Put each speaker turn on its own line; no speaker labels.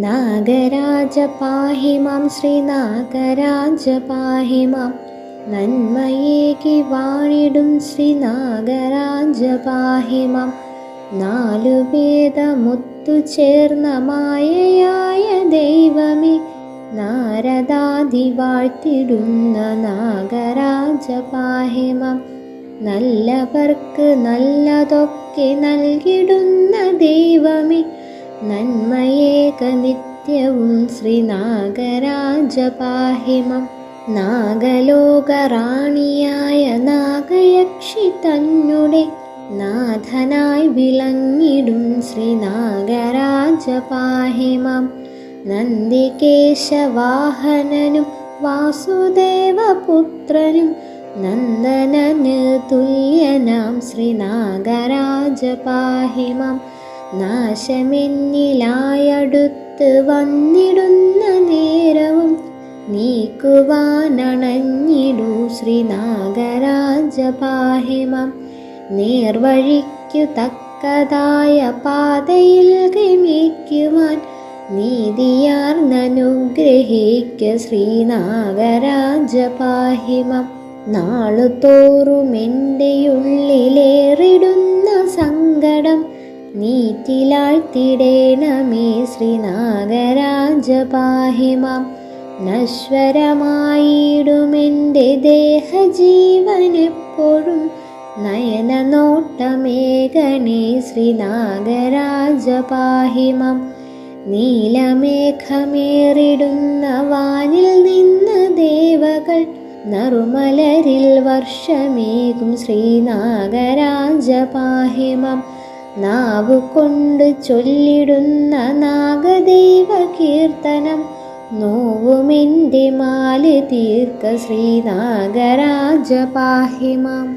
നാഗരാജ പാഹി മാം ശ്രീനാഗരാജ പാഹി മാം. നന്മയേകി വാണിടും ശ്രീനാഗരാജ പാഹി മാം. നാലു വേദമൊത്തു ചേർന്ന മായയായ ദൈവമേ നാരദാതി വാഴ്ത്തിടുന്ന നാഗരാജ പാഹി നല്ലവർക്ക് നല്ലതൊക്കെ നൽകിടുന്ന ദൈവമേ നന്മയേക നിത്യവും ശ്രീനാഗരാജ പാഹിമം നാഗലോകറാണിയായ നാഗയക്ഷി തന്നെ നാഥനായി വിളങ്ങിടും ശ്രീനാഗരാജ പാഹിമം നന്ദികേശവാഹനനും വാസുദേവപുത്രനും നന്ദനന് തുല്യനാം ശ്രീനാഗരാജ പാഹിമം നാശമെന്നിലായടുത്ത് വന്നിടുന്ന നേരവും നീക്കുവാനണഞ്ഞിടൂ ശ്രീനാഗരാജപാഹിമം. നേർവഴിക്കു തക്കതായ പാതയിൽ ഗമിക്കുവാൻ നീതിയാർന്നനുഗ്രഹിക്ക ശ്രീനാഗരാജപാഹിമം. നാളുതോറും എന്റെ നീറ്റിലാഴ്ത്തിടേണമേ ശ്രീനാഗരാജ പാഹിമാം നശ്വരമായിടുമെന്റെ ദേഹജീവനെപ്പോഴും നയനനോട്ടമേകണേ ശ്രീനാഗരാജ പാഹിമാം നീലമേഘമേറിടുന്ന വാനിൽ നിന്ന് ദേവകൾ നറുമലരിൽ വർഷമേകും ശ്രീനാഗരാജ പാഹിമം നാവു കൊണ്ട് ചൊല്ലിടുന്ന നാഗദൈവ കീർത്തനം നോവുമെന്റെ മാൽ തീർക്ക ശ്രീനാഗരാജ പാഹിമാം.